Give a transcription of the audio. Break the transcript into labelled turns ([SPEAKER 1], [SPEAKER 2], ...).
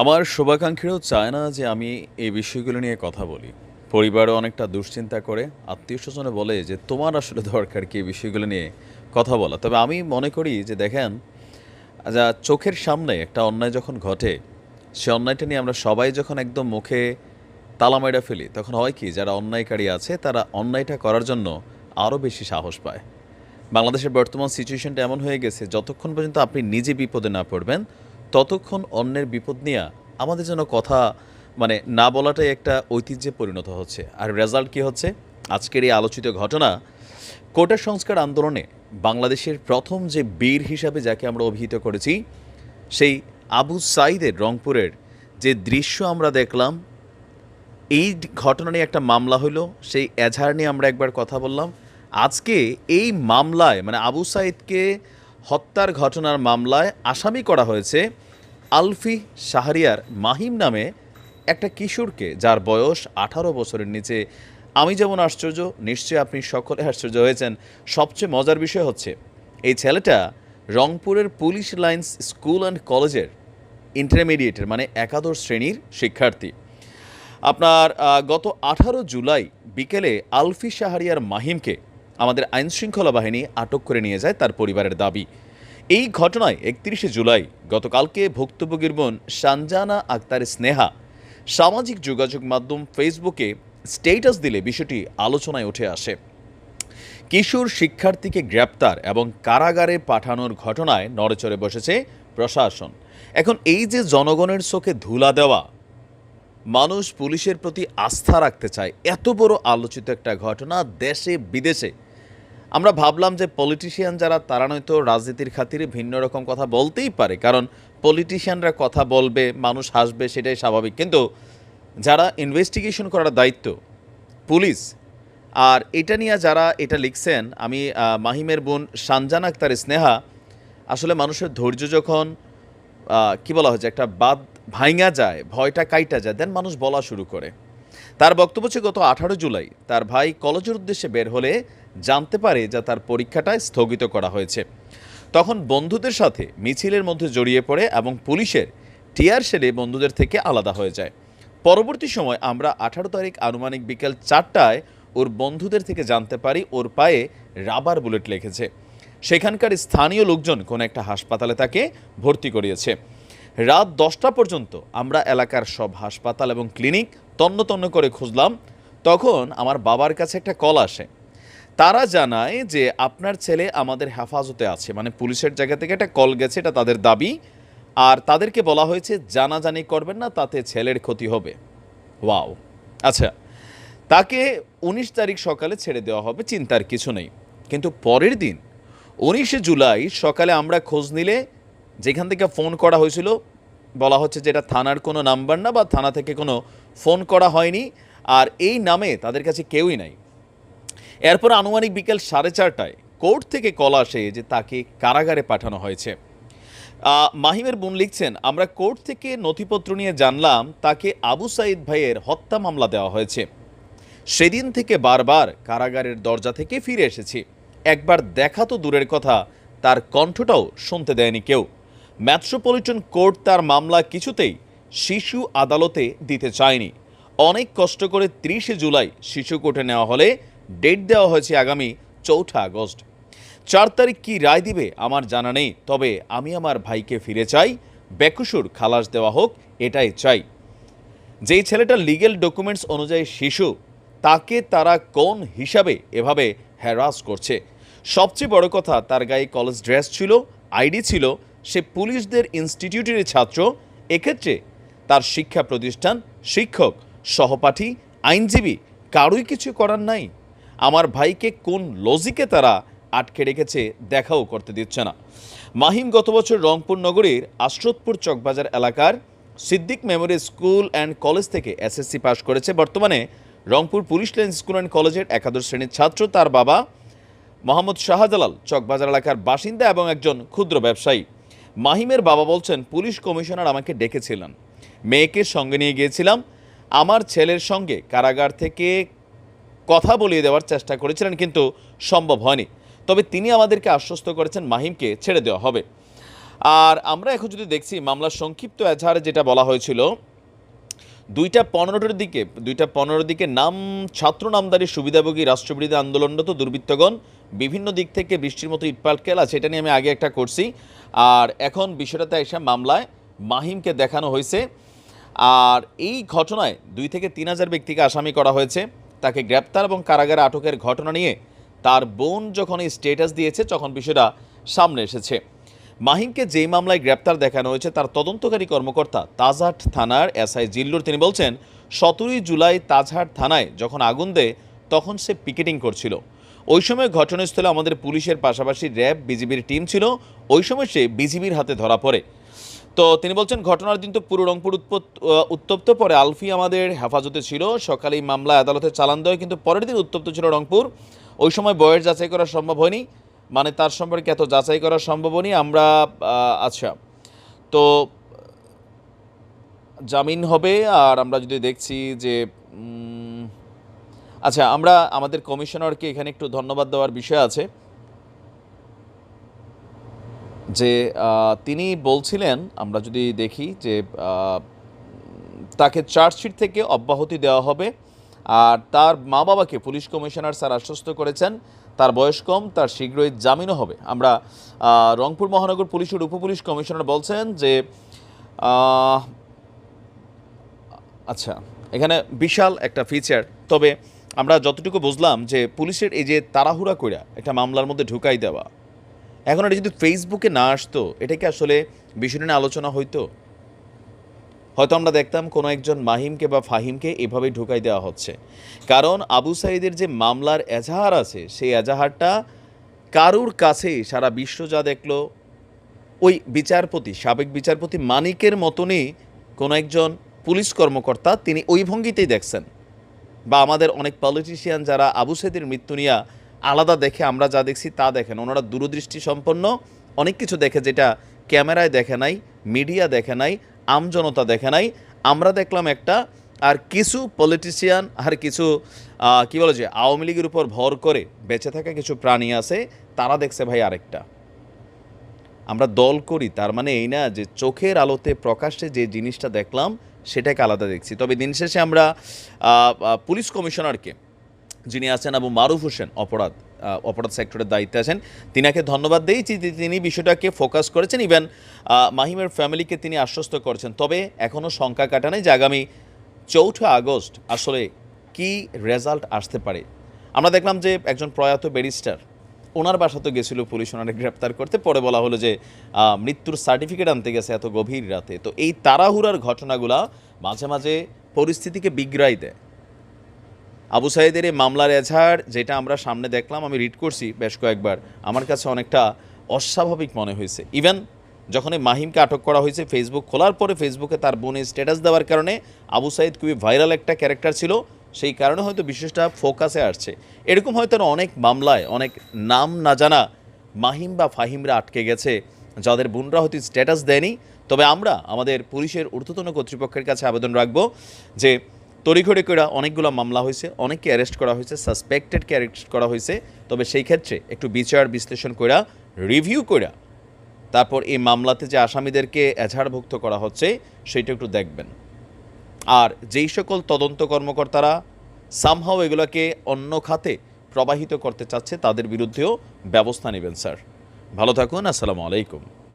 [SPEAKER 1] আমার শুভাকাঙ্ক্ষীরাও চায় না যে আমি এই বিষয়গুলো নিয়ে কথা বলি। পরিবারও অনেকটা দুশ্চিন্তা করে। আত্মীয় স্বজনে বলে যে, তোমার আসলে দরকার কি এই বিষয়গুলো নিয়ে কথা বলা? তবে আমি মনে করি যে, দেখেন, যা চোখের সামনে একটা অন্যায় যখন ঘটে, সে অন্যায়টা নিয়ে আমরা সবাই যখন একদম মুখে তালা মেরা ফেলি, তখন হয় কি, যারা অন্যায়কারী আছে, তারা অন্যায়টা করার জন্য আরও বেশি সাহস পায়। বাংলাদেশের বর্তমান সিচুয়েশনটা এমন হয়ে গেছে, যতক্ষণ পর্যন্ত আপনি নিজে বিপদে না পড়বেন ততক্ষণ অন্যের বিপদ নিয়ে আমাদের জন্য কথা মানে না বলাটাই একটা ঐতিহ্যে পরিণত হচ্ছে। আর রেজাল্ট কি হচ্ছে? আজকের এই আলোচিত ঘটনা, কোটা সংস্কার আন্দোলনে বাংলাদেশের প্রথম যে বীর হিসাবে যাকে আমরা অভিহিত করেছি, সেই আবু সাইদের রংপুরের যে দৃশ্য আমরা দেখলাম, এই ঘটনা নিয়ে একটা মামলা হলো সেই এজাহার নিয়ে আমরা একবার কথা বললাম। আজকে এই মামলায় মানে আবু সাইদকে হত্যার ঘটনার মামলায় আসামি করা হয়েছে আলফি শাহরিয়ার মাহিম নামে একটা কিশোরকে, যার বয়স আঠারো বছরের নিচে। আমি যেমন আশ্চর্য, নিশ্চয়ই আপনি সকলে আশ্চর্য হয়েছেন। সবচেয়ে মজার বিষয় হচ্ছে, এই ছেলেটা রংপুরের পুলিশ লাইন্স স্কুল অ্যান্ড কলেজের ইন্টারমিডিয়েটের মানে একাদশ শ্রেণির শিক্ষার্থী। আপনার গত আঠারো জুলাই বিকেলে আলফি শাহরিয়ার মাহিমকে আমাদের আইনশৃঙ্খলা বাহিনী আটক করে নিয়ে যায় তার পরিবারের দাবি। এই ঘটনায় একত্রিশে জুলাই গতকালকে ভুক্তভোগীর বোন সানজানা আক্তার স্নেহা সামাজিক যোগাযোগ মাধ্যম ফেসবুকে স্টেটাস দিলে বিষয়টি আলোচনায় উঠে আসে। কিশোর শিক্ষার্থীকে গ্রেপ্তার এবং কারাগারে পাঠানোর ঘটনায় নড়েচড়ে বসেছে প্রশাসন। এখন এই যে জনগণের চোখে ধুলা দেওয়া, মানুষ পুলিশের প্রতি আস্থা রাখতে চায়, এত বড় আলোচিত একটা ঘটনা দেশে বিদেশে আমরা ভাবলাম যে পলিটিশিয়ান যারা, তারা নয়তো রাজনীতির খাতিরে ভিন্ন রকম কথা বলতেই পারে। কারণ পলিটিশিয়ানরা কথা বলবে, মানুষ হাসবে, সেটাই স্বাভাবিক। কিন্তু যারা ইনভেস্টিগেশন করার দায়িত্ব, পুলিশ, আর এটা নিয়ে যারা এটা লিখছেন, আমি মাহিমের বোন সানজান আক্তার স্নেহা, আসলে মানুষের ধৈর্য যখন কি বলা হয়েছে, একটা বাদ ভাইঙা যায়, ভয়টা কাইটা যায় দেন মানুষ বলা শুরু করে। তার বক্তব্য ছিল গত আঠারো জুলাই। তার ভাই কলেজের উদ্দেশ্যে বের হলে জানতে পারে যা তার পরীক্ষাটা স্থগিত করা হয়েছে। তখন বন্ধুদের সাথে মিছিলের মধ্যে জড়িয়ে পড়ে এবং পুলিশের টিয়ার সেলে বন্ধুদের থেকে আলাদা হয়ে যায়। পরবর্তী সময় আমরা আঠারো তারিখ আনুমানিক বিকেল চারটায় ওর বন্ধুদের থেকে জানতে পারি ওর পায়ে রাবার বুলেট লেগেছে। সেখানকার স্থানীয় লোকজন কোনো একটা হাসপাতালে তাকে ভর্তি করিয়েছে। রাত দশটা পর্যন্ত আমরা এলাকার সব হাসপাতাল এবং ক্লিনিক তন্ন তন্ন করে খুঁজলাম। তখন আমার বাবার কাছে একটা কল আসে। তারা জানায় যে আপনার ছেলে আমাদের হেফাজতে আছে। মানে পুলিশের জায়গা থেকে একটা কল গেছে, এটা তাদের দাবি। আর তাদেরকে বলা হয়েছে, জানাজানি করবেন না, তাতে ছেলের ক্ষতি হবে। ওয়াও। আচ্ছা তাকে উনিশ তারিখ সকালে ছেড়ে দেওয়া হবে, চিন্তার কিছু নেই। কিন্তু পরের দিন, উনিশে জুলাই সকালে আমরা খোঁজ নিলে যেখান থেকে ফোন করা হয়েছিল, বলা হচ্ছে যে এটা থানার কোনো নাম্বার না বা থানা থেকে কোনো ফোন করা হয়নি, আর এই নামে তাদের কাছে কেউই নাই। এরপর আনুমানিক বিকেল সাড়ে চারটায় কোর্ট থেকে কল আসে যে তাকে কারাগারে পাঠানো হয়েছে। মাহিমের বোন লিখছেন, আমরা কোর্ট থেকে নথিপত্র নিয়ে জানলাম, তাকে আবু সাইদ ভাইয়ের হত্যা মামলা দেওয়া হয়েছে। সেদিন থেকে বারবার কারাগারের দরজা থেকে ফিরে এসেছি। একবার দেখা তো দূরের কথা, তার কণ্ঠটাও শুনতে দেয়নি কেউ। মেট্রোপলিটন কোর্ট তার মামলা কিছুতেই শিশু আদালতে দিতে চায়নি। অনেক কষ্ট করে ত্রিশে জুলাই শিশু কোর্টে নেওয়া হলে ডেট দেওয়া হয়েছে আগামী চৌঠা আগস্ট। চার তারিখ কি রায় দিবে আমার জানা নেই, তবে আমি আমার ভাইকে ফিরে চাই, বেকুসুর খালাস দেওয়া হোক, এটাই চাই। যেই ছেলেটা লিগেল ডকুমেন্টস অনুযায়ী শিশু, তাকে তারা কোন হিসাবে এভাবে হ্যারাস করছে? সবচেয়ে বড় কথা, তার গায়ে কলেজ ড্রেস ছিল, আইডি ছিল সে পুলিশদের ইনস্টিটিউটের ছাত্র। এক্ষেত্রে তার শিক্ষা প্রতিষ্ঠান, শিক্ষক, সহপাঠী, আইনজীবী কারোই কিছু করার নাই। আমার ভাইকে কোন লজিকে তারা আটকে রেখেছে দেখাও করতে দিচ্ছে না। মাহিম গত বছর রংপুর নগরীর আশ্রতপুর চকবাজার এলাকার Siddique memorial school and college থেকে এসএসসি পাশ করেছে। বর্তমানে Rangpur police line school and কলেজের একাদশ শ্রেণির ছাত্র। তার বাবা মোহাম্মদ শাহজালাল চকবাজার এলাকার বাসিন্দা এবং একজন ক্ষুদ্র ব্যবসায়ী। মাহিমের বাবা বলছেন, পুলিশ কমিশনার আমাকে ডেকেছিলেন। মেয়েকে সঙ্গে নিয়ে গিয়েছিলাম। আমার ছেলের সঙ্গে কারাগার থেকে কথা বলিয়ে দেওয়ার চেষ্টা করেছিলেন, কিন্তু সম্ভব হয়নি। তবে তিনি আমাদেরকে আশ্বস্ত করেছেন, মাহিমকে ছেড়ে দেওয়া হবে। আর আমরা এখন যদি দেখছি, মামলার সংক্ষিপ্ত এজাহারে যেটা বলা হয়েছিল, দুইটা পনেরোটার দিকে, দুইটা পনেরোর দিকে নাম, ছাত্র নামদারি সুবিধাভোগী রাষ্ট্রবিরোধী আন্দোলনরত দুর্বৃত্তগণ বিভিন্ন দিক থেকে বৃষ্টির মতো ইটপাটকেল আছে, এটা নিয়ে আমি আগে একটা করছি। আর এখন বিষয়টাতে এসে মামলায় মাহিমকে দেখানো হয়েছে। আর এই ঘটনায় দুই থেকে তিন হাজার ব্যক্তিকে আসামি করা হয়েছে। তাকে গ্রেপ্তার এবং কারাগারে আটকের ঘটনা নিয়ে তার বোন যখন এই স্টেটাস দিয়েছে, তখন বিষয়টা সামনে এসেছে। মাহিমকে যেই মামলায় গ্রেপ্তার দেখানো হয়েছে, তার তদন্তকারী কর্মকর্তা তাজহাট থানার এসআই জিল্লুর, তিনি বলছেন, সতেরোই জুলাই তাজহাট থানায় যখন আগুন দেয়, তখন সে পিকেটিং করছিল। ওই সময় ঘটনাস্থলে আমাদের পুলিশের পাশাপাশি র্যাব, বিজিবির টিম ছিল। ওই সময় সে বিজিবির হাতে ধরা পড়ে। তো তিনি বলছেন, ঘটনার দিন তো পুরো রংপুর উত্তপ্ত, পরে আলফি আমাদের হেফাজতে ছিল। সকালে এই মামলা আদালতে চালান দেয়, কিন্তু পরের দিন উত্তপ্ত ছিল রংপুর। ওই সময় বয়স যাচাই করা সম্ভব হয়নি। মানে তার সম্পর্কে এত যাচাই করা সম্ভব হয়নি। আমরা আচ্ছা তো জামিন হবে, আর আমরা যদি দেখছি যে আচ্ছা আমরা আমাদের কমিশনারকে এখানে একটু ধন্যবাদ দেওয়ার বিষয় আছে। যে তিনি বলছিলেন, আমরা যদি দেখি যে তাকে চার্জশিট থেকে অব্যাহতি দেওয়া হবে, আর তার মা বাবাকে পুলিশ কমিশনার স্যার আশ্বস্ত করেছেন, তার বয়স কম, তার শীঘ্রই জামিনও হবে। আমরা রংপুর মহানগর পুলিশের উপপুলিশ কমিশনার বলছেন যে আচ্ছা এখানে বিশাল একটা ফিচার তবে আমরা যতটুকু বুঝলাম যে পুলিশের এই যে তাড়াহুড়া কইরা একটা মামলার মধ্যে ঢুকাই দেওয়া, এখন এটা যদি ফেসবুকে না আসতো, এটা কি আসলে বিষয় নিয়ে আলোচনা হইতো? হয়তো আমরা দেখতাম কোনো একজন মাহিমকে বা ফাহিমকে এভাবে ঢুকাই দেওয়া হচ্ছে। কারণ আবু সাইদের যে মামলার এজাহার আছে, সেই এজাহারটা কারুর কাছে সারা বিশ্ব যা দেখল, ওই বিচারপতি, সাবেক বিচারপতি মানিকের মতনই কোনো একজন পুলিশ কর্মকর্তা তিনি ওই ভঙ্গিতেই দেখছেন। বা আমাদের অনেক পলিটিশিয়ান যারা আবু সাইদের মৃত্যু নিয়ে আলাদা দেখে আমরা যা দেখছি তা দেখেন। ওনারা দূরদৃষ্টি সম্পন্ন, অনেক কিছু দেখে যেটা ক্যামেরায় দেখে নাই মিডিয়া দেখে নাই আমজনতা দেখে নাই। আমরা দেখলাম একটা, আর কিছু পলিটিশিয়ান আর কিছু কি বলে যে, আওয়ামী লীগের উপর ভর করে বেঁচে থাকা কিছু প্রাণী আছে, তারা দেখছে ভাই আরেকটা। আমরা দল করি, তার মানে এই না যে চোখের আলোতে প্রকাশ্যে যে জিনিসটা দেখলাম সেটাকে আলাদা দেখছি। তবে দিন শেষে আমরা পুলিশ কমিশনারকে, যিনি আছেন আবু মারুফ হোসেন, অপরাধ অপরাধ সেক্টরের দায়িত্বে আছেন, তিনাকে ধন্যবাদ যে তিনি বিষয়টাকে ফোকাস করেছেন, ইভেন মাহিমের ফ্যামিলিকে তিনি আশ্বস্ত করেছেন। তবে এখনও শঙ্কা কাটা নেই যে আগামী চৌঠা আগস্ট আসলে কি রেজাল্ট আসতে পারে। আমরা দেখলাম যে একজন প্রয়াত ব্যারিস্টার ওনার বাসাতে গেছিল পুলিশ ওনারে গ্রেপ্তার করতে। পরে বলা হলো যে মৃত্যুর সার্টিফিকেট আনতে গেছে এত গভীর রাতে। তো এই তাড়াহুড়ার ঘটনাগুলা মাঝে মাঝে পরিস্থিতিকে বিগ্রাই দেয়। আবু সাইদের এই মামলার এজাহার, যেটা আমরা সামনে দেখলাম, আমি রিড করছি বেশ কয়েকবার। আমার কাছে অনেকটা অস্বাভাবিক মনে হয়েছে। ইভেন যখন এই মাহিমকে আটক করা হয়েছে ফেসবুক খোলার পরে ফেসবুকে তার বোনের স্ট্যাটাস দেওয়ার কারণে আবু সাইদ খুবই ভাইরাল একটা ক্যারেক্টার ছিল। সেই কারণে হয়তো বিশেষটা ফোকাসে আসছে। এরকম হয়তো অনেক মামলায়, অনেক নাম না জানা মাহিম বা ফাহিমরা আটকে গেছে, যাদের বোনরা হয়তো স্ট্যাটাস দেয়নি। তবে আমরা আমাদের পুলিশের ঊর্ধ্বতন কর্তৃপক্ষের কাছে আবেদন রাখব যে তড়িঘড়ি করে অনেকগুলো মামলা হয়েছে, অনেককে অ্যারেস্ট করা হয়েছে, সাসপেক্টেডকে অ্যারেস্ট করা হয়েছে। তবে সেই ক্ষেত্রে একটু বিচার বিশ্লেষণ করা রিভিউ করা তারপর এই মামলাতে যে আসামিদেরকে এজাহারভুক্ত করা হচ্ছে, সেটা একটু দেখবেন। আর যেই সকল তদন্ত কর্মকর্তারা সামহাও এগুলোকে অন্য খাতে প্রবাহিত করতে চাচ্ছে, তাদের বিরুদ্ধেও ব্যবস্থা নেবেন, স্যার। ভালো থাকুন, আসসালামু আলাইকুম।